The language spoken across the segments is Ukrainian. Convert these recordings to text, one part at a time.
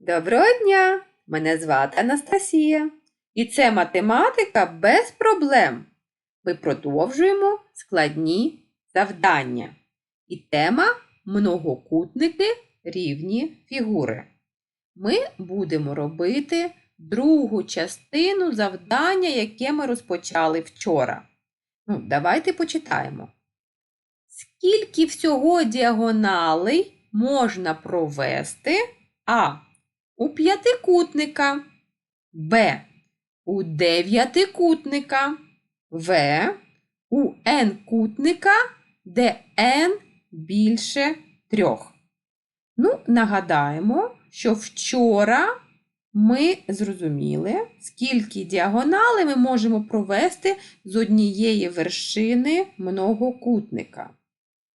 Доброго дня! Мене звати Анастасія. І це математика без проблем. Ми продовжуємо складні завдання. І тема многокутники рівні фігури. Ми будемо робити другу частину завдання, яке ми розпочали вчора. Ну, давайте почитаємо. Скільки всього діагоналей можна провести А. У п'ятикутника, Б. У дев'ятикутника, В. У n-кутника, де n більше трьох. Ну, нагадаємо, що вчора ми зрозуміли, скільки діагоналей ми можемо провести з однієї вершини многокутника.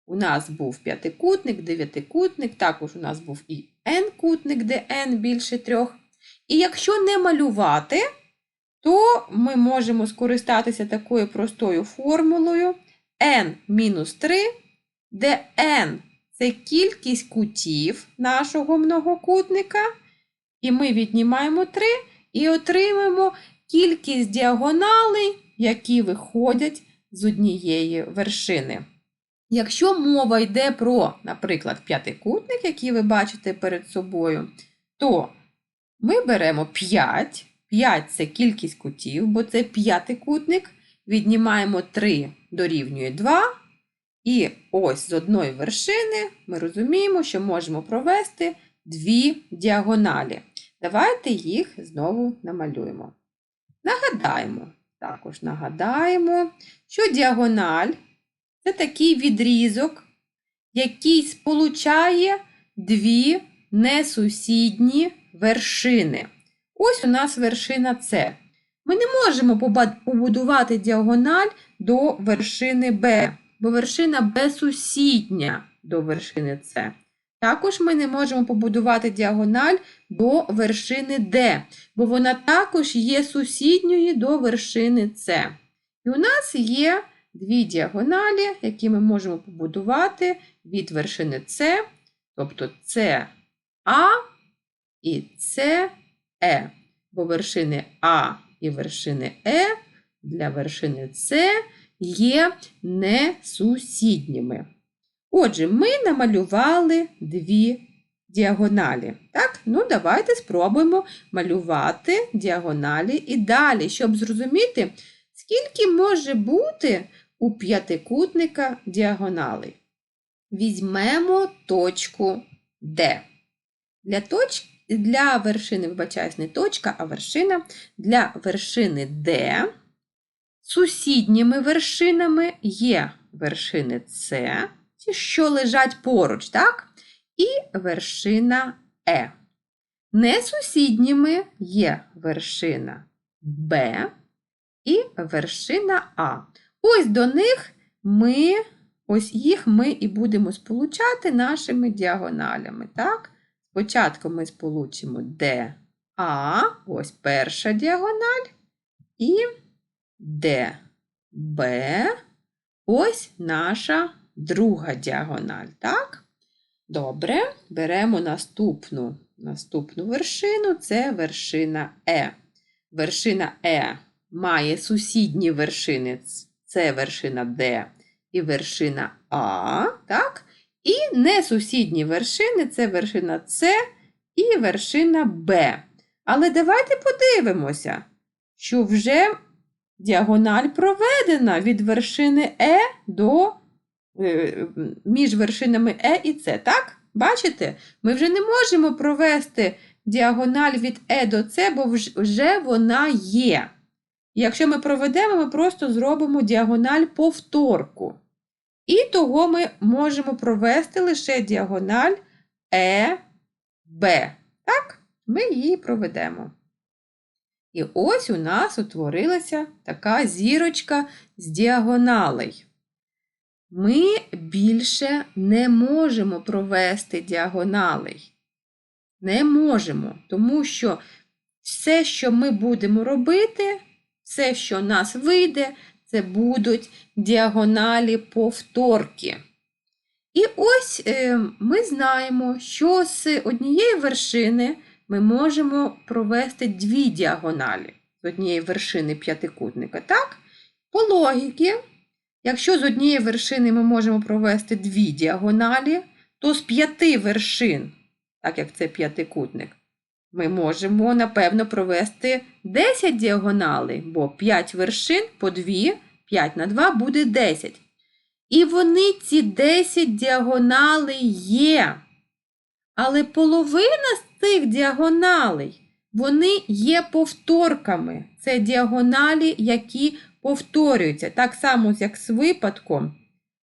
У нас був п'ятикутник, дев'ятикутник, також у нас був і n-кутник, де n більше трьох. І якщо не малювати, то ми можемо скористатися такою простою формулою n-3, де n це кількість кутів нашого многокутника. І ми віднімаємо 3 і отримаємо кількість діагоналей, які виходять з однієї вершини. Якщо мова йде про, наприклад, п'ятикутник, який ви бачите перед собою, то ми беремо 5. 5 це кількість кутів, бо це п'ятикутник. Віднімаємо 3 дорівнює 2. І ось з одної вершини ми розуміємо, що можемо провести дві діагоналі. Давайте їх знову намалюємо. Нагадаємо, також нагадаємо, що діагональ це такий відрізок, який сполучає дві несусідні вершини. Ось у нас вершина С. Ми не можемо побудувати діагональ до вершини Б, бо вершина Б сусідня до вершини С. Також ми не можемо побудувати діагональ до вершини D, бо вона також є сусідньою до вершини С. І у нас є дві діагоналі, які ми можемо побудувати від вершини С, тобто це А і це Е. Бо вершини А і вершини Е для вершини С є несусідніми. Отже, ми намалювали дві діагоналі. Так? Ну, давайте спробуємо малювати діагоналі і далі, щоб зрозуміти, скільки може бути у п'ятикутника діагоналей. Візьмемо точку D. Для точки для вершини, вибачаюсь, не точка, а вершина. Для вершини D сусідніми вершинами є вершини С, ті, що лежать поруч, так? І вершина Е. Несусідніми є вершина Б і вершина А. Ось до них ми, ось їх ми і будемо сполучати нашими діагоналями. так? Спочатку ми сполучимо D, А, ось перша діагональ, і D, Б, ось наша друга діагональ. так? Добре, беремо наступну наступну вершину це вершина Е. Вершина Е має сусідні вершини, це вершина Д і вершина А. так? І несусідні вершини це вершина С і вершина Б. Але давайте подивимося, що вже діагональ проведена від вершини Е до е, між вершинами Е і С. Так? Бачите? Ми вже не можемо провести діагональ від Е до С, бо вже вона є. Якщо ми проведемо, ми просто зробимо діагональ повторку. І того ми можемо провести лише діагональ Е, Б. Так, ми її проведемо. І ось у нас утворилася така зірочка з діагоналей. Ми більше не можемо провести діагоналей. Не можемо, тому що все, що ми будемо робити, все, що нас вийде, це будуть діагоналі повторки. І ось е, ми знаємо, що з однієї вершини ми можемо провести дві діагоналі з однієї вершини п'ятикутника. Так? По логіки, якщо з однієї вершини ми можемо провести дві діагоналі, то з п'яти вершин, так як це п'ятикутник, ми можемо, напевно, провести 10 діагоналей, бо 5 вершин по 2, 5 на 2 буде 10. І вони ці 10 діагоналей є. Але половина з цих діагоналей, вони є повторками. Це діагоналі, які повторюються. Так само, як з випадком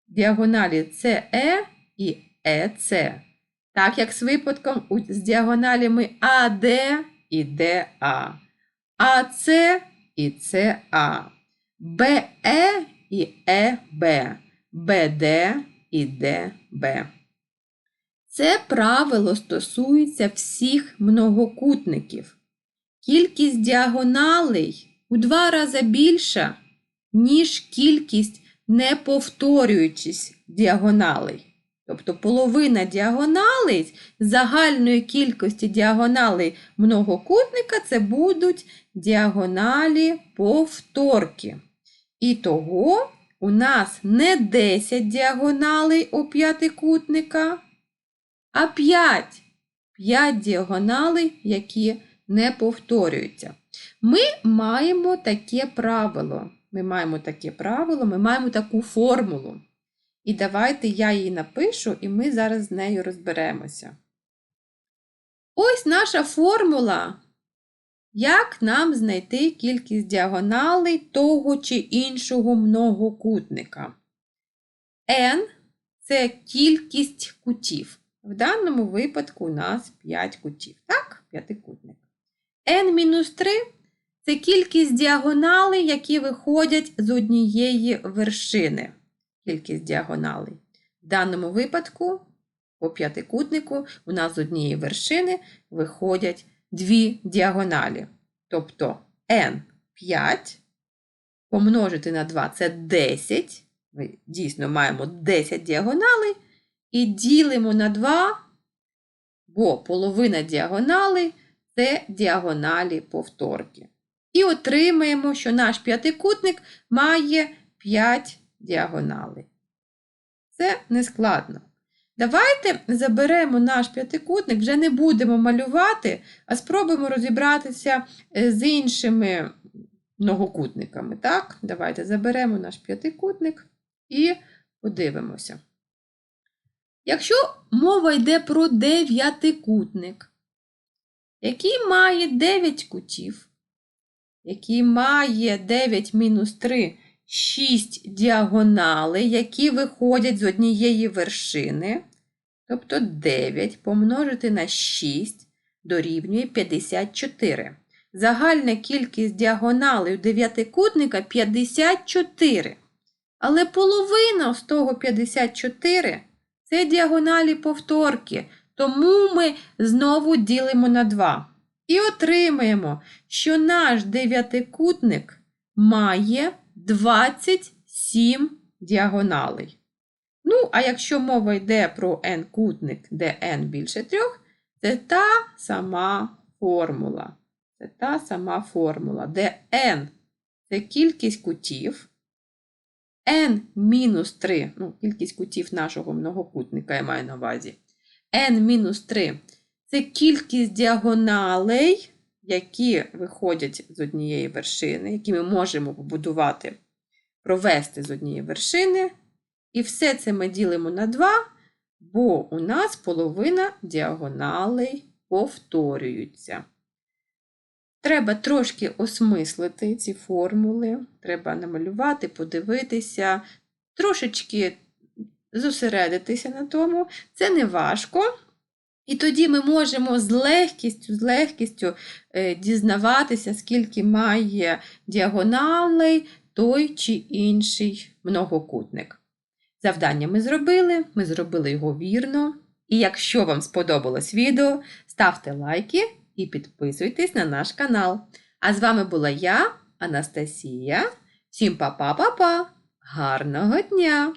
діагоналі СЕ і ЕЦ. Так як з випадком з діагоналями АД і ДА, АЦ і ЦА, БЕ і ЕБ, БД і ДБ. Це правило стосується всіх многокутників. Кількість діагоналей у два рази більша, ніж кількість неповторюючись діагоналей. Тобто половина діагоналей загальної кількості діагоналей многокутника це будуть діагоналі повторки. І того у нас не 10 діагоналей у п'ятикутника, а 5. 5 діагоналей, які не повторюються. Ми маємо таке правило. Ми маємо таке правило, ми маємо таку формулу. І давайте я її напишу, і ми зараз з нею розберемося. Ось наша формула. Як нам знайти кількість діагоналей того чи іншого многокутника? n це кількість кутів. В даному випадку у нас 5 кутів. Так, п'ятикутник. n-3 це кількість діагоналей, які виходять з однієї вершини. Кількість діагоналей. В даному випадку, по п'ятикутнику, у нас з однієї вершини виходять дві діагоналі. Тобто n5 помножити на 2 це 10. Ми дійсно маємо 10 діагоналей. І ділимо на 2, бо половина діагоналей це діагоналі повторки. І отримаємо, що наш п'ятикутник має 5 діагоналей. Це не складно. Давайте заберемо наш п'ятикутник, вже не будемо малювати, а спробуємо розібратися е, з іншими многокутниками. Так? Давайте заберемо наш п'ятикутник і подивимося. Якщо мова йде про дев'ятикутник, який має 9 кутів, який має 9 мінус 3, 6 діагоналей, які виходять з однієї вершини, тобто 9 помножити на 6 дорівнює 54. Загальна кількість діагоналей у дев'ятикутника 54. Але половина з того 54 це діагоналі повторки, тому ми знову ділимо на 2. І отримаємо, що наш дев'ятикутник має 27 діагоналей. Ну, а якщо мова йде про n-кутник, де n більше 3, це та сама формула. Це та сама формула, де n це кількість кутів, n мінус 3, ну, кількість кутів нашого многокутника я маю на увазі. n мінус 3 це кількість діагоналей, які виходять з однієї вершини, які ми можемо побудувати, провести з однієї вершини. І все це ми ділимо на 2, бо у нас половина діагоналей повторюються. Треба трошки осмислити ці формули, треба намалювати, подивитися, трошечки зосередитися на тому. Це не важко. І тоді ми можемо з легкістю, з легкістю е, дізнаватися, скільки має діагоналей той чи інший многокутник. Завдання ми зробили, ми зробили його вірно. І якщо вам сподобалось відео, ставте лайки і підписуйтесь на наш канал. А з вами була я, Анастасія. Всім па-па-па-па! Гарного дня!